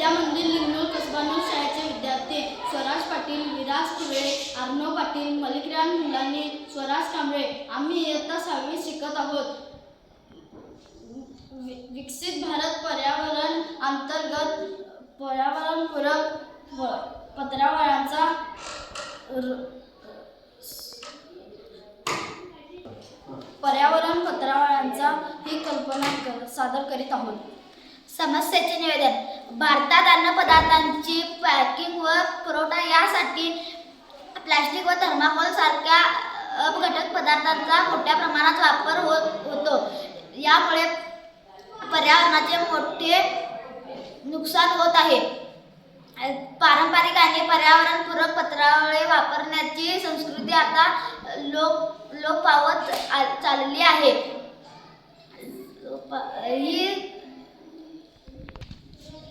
विद्यामंदिर मंदिर लिंगणूर कसबानूर शाळेचे विद्यार्थी स्वराज पाटील विराज तुळे अर्णव पाटील मलिकराम मुलांनी स्वराज कांबळे आम्ही इयत्ता सहावी शिकत आहोत. विकसित भारत पर्यावरण अंतर्गत पर्यावरणपूरक पत्रावळांचा पर्यावरण पत्रावळांचा ही कल्पना सादर करीत आहोत. समस्येचे निवेदन. भारतात अन्नपदार्थांची पॅकिंग व पुरवठा यासाठी प्लॅस्टिक व थर्माकोल सारख्या अपघटक पदार्थांचा मोठ्या प्रमाणात वापर होत होतो. यामुळे पर्यावरणाचे मोठे नुकसान होत आहे. पारंपरिक आणि पर्यावरणपूरक पत्रावळे वापरण्याची संस्कृती आता लोप लोप पावत आ- चालली आहे लोप- ही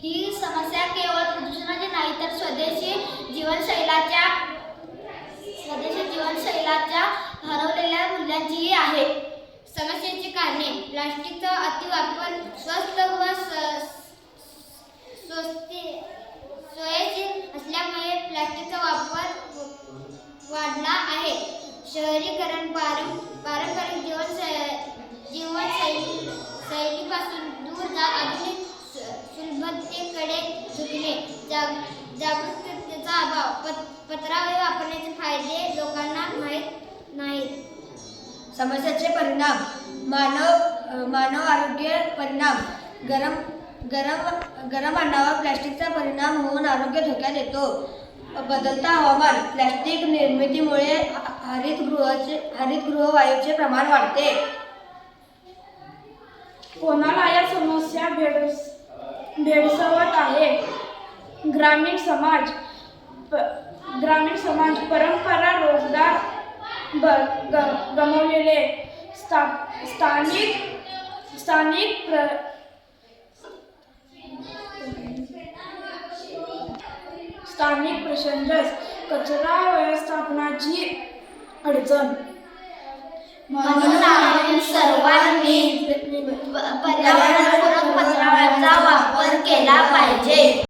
ही समस्या केवळ प्रदूषणाची नाही तर स्वदेशी जीवनशैलाच्या स्वदेशी जीवनशैलाच्या हरवलेल्या मूल्यांचीही आहे. समस्येची कारणे प्लास्टिकचा अतिवापर स्वस्त व स- स्वस्ती सोयीशीर असल्यामुळे प्लास्टिकचा वापर वाढला आहे. शहरीकरण पारं पारंपरिक जीवनशै जीवनशैली शैलीपासून दूर जा आधुनिक सुलभतेकडे झुकणे जाग जागरूकतेचा अभाव पत पत्रावळी वापरण्याचे फायदे नाही समस्याचे परिणाम मानव मानव आरोग्य परिणाम गरम गरम गरम अन्नावर प्लॅस्टिकचा परिणाम होऊन आरोग्य धोक्यात येतो. बदलता हवामान प्लॅस्टिक निर्मितीमुळे हरितगृहाचे हरितगृह वायूचे प्रमाण वाढते. कोणाला या समस्या भेडस भेडसवत आहे? ग्रामीण समाज प- ग्रामीण समाज परंपरा रोजगार गमावलेले स्था स्थानिक स्थानिक प्र स्थानिक प्रसंगच कचरा व्यवस्थापनाची अडचण. म्हणून सर्वांनी पर्यावरणपूरक पत्रावरचा वापर केला पाहिजे.